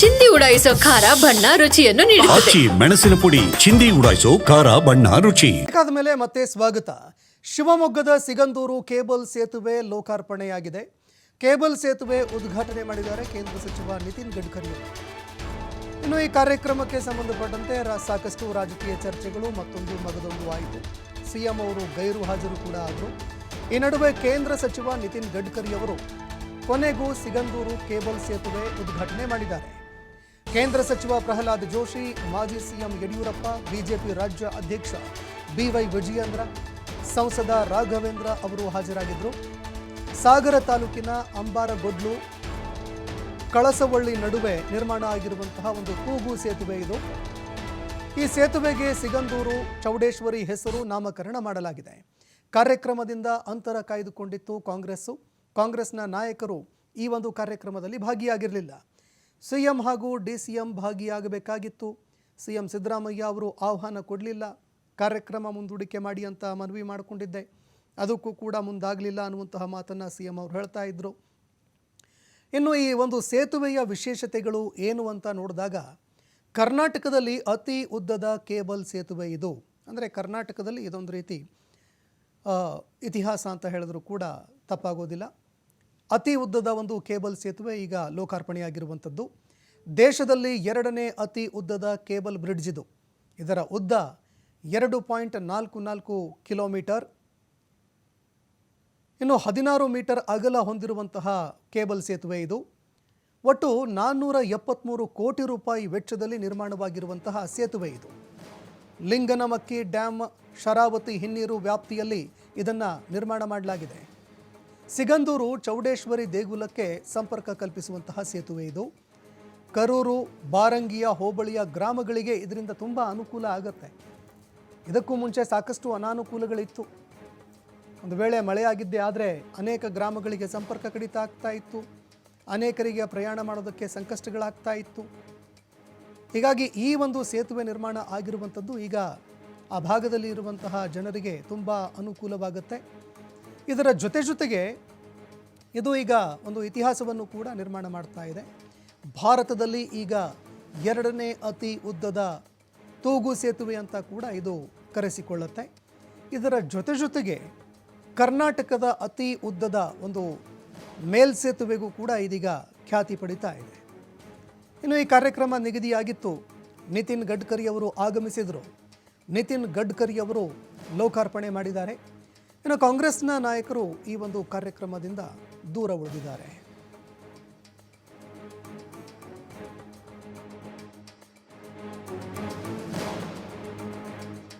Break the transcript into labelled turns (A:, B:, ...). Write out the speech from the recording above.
A: ಚಿಂದಿ ಉಡಾಯಿಸೋ ಖಾರ ಬಣ್ಣ ರುಚಿಯನ್ನು ನೀಡುತ್ತದೆ.
B: ಆಚಿ ಮೆಣಸಿನ ಪುಡಿ ಚಿಂದಿ ಉಡಾಯಿಸೋ ಖಾರ ಬಣ್ಣ ರುಚಿ.
C: ಮೇಲೆ ಮತ್ತೆ ಸ್ವಾಗತ. ಶಿವಮೊಗ್ಗದ ಸಿಗಂದೂರು ಕೇಬಲ್ ಸೇತುವೆ ಲೋಕಾರ್ಪಣೆಯಾಗಿದೆ. ಕೇಬಲ್ ಸೇತುವೆ ಉದ್ಘಾಟನೆ ಮಾಡಿದ್ದಾರೆ ಕೇಂದ್ರ ಸಚಿವ ನಿತಿನ್ ಗಡ್ಕರಿ ಅವರು. ಇನ್ನು ಈ ಕಾರ್ಯಕ್ರಮಕ್ಕೆ ಸಂಬಂಧಪಟ್ಟಂತೆ ರಾ- ಸಾಕಷ್ಟು ರಾಜಕೀಯ ಚರ್ಚೆಗಳು ಮತ್ತೊಂದು ಮಗದೊಂದು ಆಯಿತು ಸಿಎಂ ಅವರು ಗೈರು ಹಾಜರು ಕೂಡ ಆದರು. ಈ ನಡುವೆ ಕೇಂದ್ರ ಸಚಿವ ನಿತಿನ್ ಗಡ್ಕರಿ ಅವರು ಕೊನೆಗೂ ಸಿಗಂದೂರು ಕೇಬಲ್ ಸೇತುವೆ ಉದ್ಘಾಟನೆ ಮಾಡಿದ್ದಾರೆ. ಕೇಂದ್ರ ಸಚಿವ ಪ್ರಹ್ಲಾದ್ ಜೋಶಿ, ಮಾಜಿ ಸಿಎಂ ಯಡಿಯೂರಪ್ಪ, ಬಿಜೆಪಿ ರಾಜ್ಯ ಅಧ್ಯಕ್ಷ ಬಿವೈ ವಿಜಯೇಂದ್ರ, ಸಂಸದ ರಾಘವೇಂದ್ರ ಅವರು ಹಾಜರಾಗಿದ್ದರು. ಸಾಗರ ತಾಲೂಕಿನ ಅಂಬಾರಗೊಡ್ಲು, ಕಳಸವಳ್ಳಿ ನಡುವೆ ನಿರ್ಮಾಣ ಆಗಿರುವಂತಹ ಒಂದು ಕೂಗು ಸೇತುವೆ ಇದು. ಈ ಸೇತುವೆಗೆ ಸಿಗಂದೂರು, ಚೌಡೇಶ್ವರಿ ಹೆಸರು ನಾಮಕರಣ ಮಾಡಲಾಗಿದೆ. ಕಾರ್ಯಕ್ರಮದಿಂದ ಅಂತರ ಕಾಯ್ದುಕೊಂಡಿತ್ತು ಕಾಂಗ್ರೆಸ್ಸು. ಕಾಂಗ್ರೆಸ್ನ ನಾಯಕರು ಈ ಒಂದು ಕಾರ್ಯಕ್ರಮದಲ್ಲಿ ಭಾಗಿಯಾಗಿರಲಿಲ್ಲ. ಸಿಎಂ ಹಾಗೂ ಡಿ ಸಿ ಎಂ ಭಾಗಿಯಾಗಬೇಕಾಗಿತ್ತು. ಸಿಎಂ ಸಿದ್ದರಾಮಯ್ಯ ಅವರು ಆಹ್ವಾನ ಕೊಡಲಿಲ್ಲ. ಕಾರ್ಯಕ್ರಮ ಮುಂದೂಡಿಕೆ ಮಾಡಿ ಅಂತ ಮನವಿ ಮಾಡಿಕೊಂಡಿದ್ದೆ. ಅದಕ್ಕೂ ಕೂಡ ಮುಂದಾಗಲಿಲ್ಲ ಅನ್ನುವಂತಹ ಮಾತನ್ನು ಸಿ ಎಂ ಅವರು ಹೇಳ್ತಾ ಇದ್ದರು ಇನ್ನು ಈ ಒಂದು ಸೇತುವೆಯ ವಿಶೇಷತೆಗಳು ಏನು ಅಂತ ನೋಡಿದಾಗ, ಕರ್ನಾಟಕದಲ್ಲಿ ಅತಿ ಉದ್ದದ ಕೇಬಲ್ ಸೇತುವೆ ಇದು. ಅಂದರೆ ಕರ್ನಾಟಕದಲ್ಲಿ ಇದೊಂದು ರೀತಿ ಇತಿಹಾಸ ಅಂತ ಹೇಳಿದ್ರು ಕೂಡ ತಪ್ಪಾಗೋದಿಲ್ಲ. ಅತಿ ಉದ್ದದ ಒಂದು ಕೇಬಲ್ ಸೇತುವೆ ಈಗ ಲೋಕಾರ್ಪಣೆಯಾಗಿರುವಂಥದ್ದು. ದೇಶದಲ್ಲಿ ಎರಡನೇ ಅತಿ ಉದ್ದದ ಕೇಬಲ್ ಬ್ರಿಡ್ಜ್ ಇದು. ಇದರ ಉದ್ದ ಎರಡು ಪಾಯಿಂಟ್ ನಾಲ್ಕು ನಾಲ್ಕು ಕಿಲೋಮೀಟರ್. ಇನ್ನು ಹದಿನಾರು ಮೀಟರ್ ಅಗಲ ಹೊಂದಿರುವಂತಹ ಕೇಬಲ್ ಸೇತುವೆ ಇದು. ಒಟ್ಟು ನಾನ್ನೂರ ಎಪ್ಪತ್ತ್ಮೂರು ಕೋಟಿ ರೂಪಾಯಿ ವೆಚ್ಚದಲ್ಲಿ ನಿರ್ಮಾಣವಾಗಿರುವಂತಹ ಸೇತುವೆ ಇದು. ಲಿಂಗನಮಕ್ಕಿ ಡ್ಯಾಮ್ ಶರಾವತಿ ಹಿನ್ನೀರು ವ್ಯಾಪ್ತಿಯಲ್ಲಿ ಇದನ್ನು ನಿರ್ಮಾಣ ಮಾಡಲಾಗಿದೆ. ಸಿಗಂದೂರು ಚೌಡೇಶ್ವರಿ ದೇಗುಲಕ್ಕೆ ಸಂಪರ್ಕ ಕಲ್ಪಿಸುವಂತಹ ಸೇತುವೆ ಇದು. ಕರೂರು, ಬಾರಂಗಿಯ ಹೋಬಳಿಯ ಗ್ರಾಮಗಳಿಗೆ ಇದರಿಂದ ತುಂಬ ಅನುಕೂಲ ಆಗುತ್ತೆ. ಇದಕ್ಕೂ ಮುಂಚೆ ಸಾಕಷ್ಟು ಅನಾನುಕೂಲಗಳಿತ್ತು. ಒಂದು ವೇಳೆ ಮಳೆಯಾಗಿದ್ದೇ ಆದರೆ ಅನೇಕ ಗ್ರಾಮಗಳಿಗೆ ಸಂಪರ್ಕ ಕಡಿತ ಆಗ್ತಾ ಇತ್ತು. ಅನೇಕರಿಗೆ ಪ್ರಯಾಣ ಮಾಡೋದಕ್ಕೆ ಸಂಕಷ್ಟಗಳಾಗ್ತಾ ಇತ್ತು. ಹೀಗಾಗಿ ಈ ಒಂದು ಸೇತುವೆ ನಿರ್ಮಾಣ ಆಗಿರುವಂಥದ್ದು ಈಗ ಆ ಭಾಗದಲ್ಲಿ ಇರುವಂತಹ ಜನರಿಗೆ ತುಂಬ ಅನುಕೂಲವಾಗುತ್ತೆ. ಇದರ ಜೊತೆ ಜೊತೆಗೆ ಇದು ಈಗ ಒಂದು ಇತಿಹಾಸವನ್ನು ಕೂಡ ನಿರ್ಮಾಣ ಮಾಡ್ತಾ ಇದೆ. ಭಾರತದಲ್ಲಿ ಈಗ ಎರಡನೇ ಅತಿ ಉದ್ದದ ತೂಗು ಸೇತುವೆ ಅಂತ ಕೂಡ ಇದು ಕರೆಸಿಕೊಳ್ಳುತ್ತೆ. ಇದರ ಜೊತೆ ಜೊತೆಗೆ ಕರ್ನಾಟಕದ ಅತಿ ಉದ್ದದ ಒಂದು ಮೇಲ್ಸೇತುವೆಗೂ ಕೂಡ ಇದೀಗ ಖ್ಯಾತಿ ಪಡಿತಾ ಇದೆ. ಇನ್ನು ಈ ಕಾರ್ಯಕ್ರಮ ನಿಗದಿಯಾಗಿತ್ತು. ನಿತಿನ್ ಗಡ್ಕರಿ ಅವರು ಆಗಮಿಸಿದರು. ನಿತಿನ್ ಗಡ್ಕರಿ ಅವರು ಲೋಕಾರ್ಪಣೆ ಮಾಡಿದ್ದಾರೆ. ಇನ್ನು ಕಾಂಗ್ರೆಸ್ನ ನಾಯಕರು ಈ ಒಂದು ಕಾರ್ಯಕ್ರಮದಿಂದ ದೂರ ಉಳಿದಿದ್ದಾರೆ.